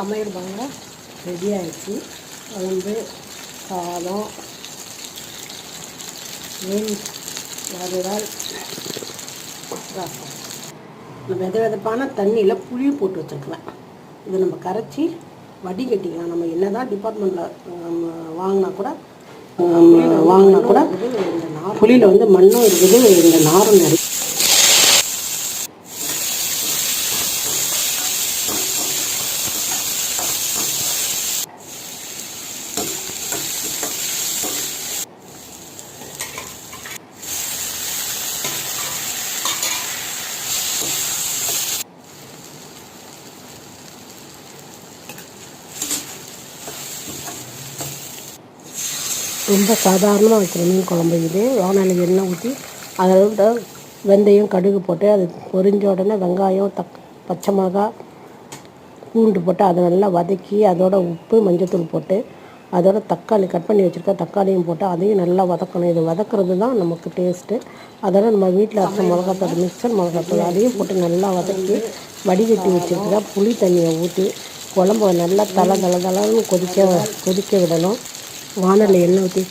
சமையல் பாங்க ரெடி ஆயிடுச்சு. குழம்பு சாதம் மீன் வறுவல் ரசம். இந்த வித விதப்பான தண்ணியில் புளி போட்டு வச்சுருக்கலாம் இதை நம்ம கரைச்சி வடிகட்டிக்கலாம். நம்ம என்ன தான் டிபார்ட்மெண்ட்டில் வாங்கினா கூட வாங்கினா கூட புளியில் வந்து மண்ணும் இருக்குது இந்த நாரும் நிறைய ரொம்ப சாதாரணமாக வைக்கிற மீன் குழம்பு இது. வானலில் எண்ணெய் ஊற்றி அதில் வெந்தயம் கடுகு போட்டு அது பொரிஞ்ச உடனே வெங்காயம் தக் பச்சை மிளகா பூண்டு போட்டு அதை நல்லா வதக்கி அதோட உப்பு மஞ்சத்தூள் போட்டு அதோட தக்காளி கட் பண்ணி வச்சுருக்க தக்காளியும் போட்டு அதையும் நல்லா வதக்கணும். இது வதக்குறது தான் நமக்கு டேஸ்ட்டு அதோட நம்ம வீட்டில் அரைச்ச மிளகாத்தூள் மிக்சர் மிளகாத்தூள் அதையும் போட்டு நல்லா வதக்கி வடிகட்டி வச்சுருக்க புளி தண்ணியை ஊற்றி குழம்ப நல்லா தலை தலை தலைன்னு கொதிக்க கொதிக்க விடணும். வானல்ல எண்ணெய் ஊற்றி